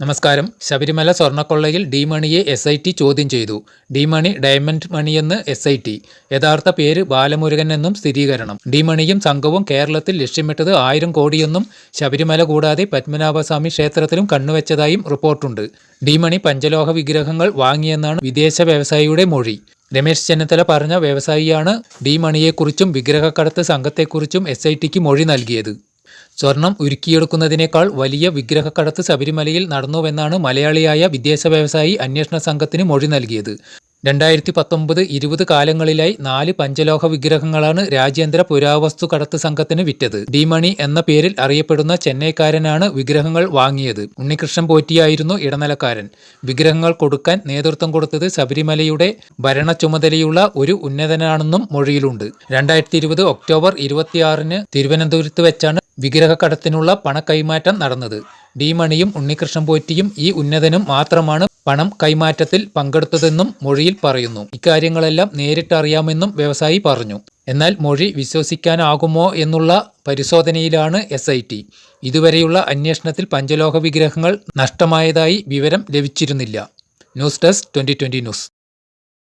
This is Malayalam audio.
നമസ്കാരം. ശബരിമല സ്വർണക്കൊള്ളയിൽ ഡി മണിയെ എസ് ഐ ടി ചോദ്യം ചെയ്തു. ഡി മണി ഡയമണ്ട് മണിയെന്ന് എസ് ഐ ടി യഥാർത്ഥ പേര് ബാലമുരുകൻ എന്നും സ്ഥിരീകരണം. ഡി മണിയും സംഘവും കേരളത്തിൽ ലക്ഷ്യമിട്ടത് ആയിരം കോടിയെന്നും ശബരിമല കൂടാതെ പത്മനാഭസ്വാമി ക്ഷേത്രത്തിലും കണ്ണുവെച്ചതായും റിപ്പോർട്ടുണ്ട്. ഡി മണി പഞ്ചലോഹ വിഗ്രഹങ്ങൾ വാങ്ങിയെന്നാണ് വിദേശ വ്യവസായിയുടെ മൊഴി. രമേശ് ചെന്നിത്തല പറഞ്ഞ വ്യവസായിയാണ് ഡി മണിയെക്കുറിച്ചും വിഗ്രഹക്കടത്ത് സംഘത്തെക്കുറിച്ചും എസ് ഐ ടിക്ക് മൊഴി നൽകിയത്. സ്വർണം ഉരുക്കിയെടുക്കുന്നതിനേക്കാൾ വലിയ വിഗ്രഹക്കടത്ത് ശബരിമലയിൽ നടന്നുവെന്നാണ് മലയാളിയായ വിദേശ വ്യവസായി അന്വേഷണ സംഘത്തിന് മൊഴി നൽകിയത്. രണ്ടായിരത്തി പത്തൊമ്പത് ഇരുപത് കാലങ്ങളിലായി നാല് പഞ്ചലോഹ വിഗ്രഹങ്ങളാണ് രാജ്യാന്തര പുരാവസ്തു കടത്ത് സംഘത്തിന് വിറ്റത്. ഡിമണി എന്ന പേരിൽ അറിയപ്പെടുന്ന ചെന്നൈക്കാരനാണ് വിഗ്രഹങ്ങൾ വാങ്ങിയത്. ഉണ്ണികൃഷ്ണൻ പോറ്റിയായിരുന്നു ഇടനിലക്കാരൻ. വിഗ്രഹങ്ങൾ കൊടുക്കാൻ നേതൃത്വം കൊടുത്തത് ശബരിമലയുടെ ഭരണ ചുമതലയുള്ള ഒരു ഉന്നതനാണെന്നും മൊഴിയിലുണ്ട്. രണ്ടായിരത്തി ഇരുപത് ഒക്ടോബർ ഇരുപത്തിയാറിന് തിരുവനന്തപുരത്ത് വെച്ചാണ് വിഗ്രഹക്കടത്തിനുള്ള പണക്കൈമാറ്റം നടന്നത്. ഡിമണിയും ഉണ്ണികൃഷ്ണൻ പോറ്റിയും ഈ ഉന്നതനും മാത്രമാണ് പണം കൈമാറ്റത്തിൽ പങ്കെടുത്തതെന്നും മൊഴിയിൽ പറയുന്നു. ഇക്കാര്യങ്ങളെല്ലാം നേരിട്ടറിയാമെന്നും വ്യവസായി പറഞ്ഞു. എന്നാൽ മൊഴി വിശ്വസിക്കാനാകുമോ എന്നുള്ള പരിശോധനയിലാണ് എസ് ഐ ടി ഇതുവരെയുള്ള അന്വേഷണത്തിൽ പഞ്ചലോഹ വിഗ്രഹങ്ങൾ നഷ്ടമായതായി വിവരം ലഭിച്ചിരുന്നില്ല. News desk twenty news.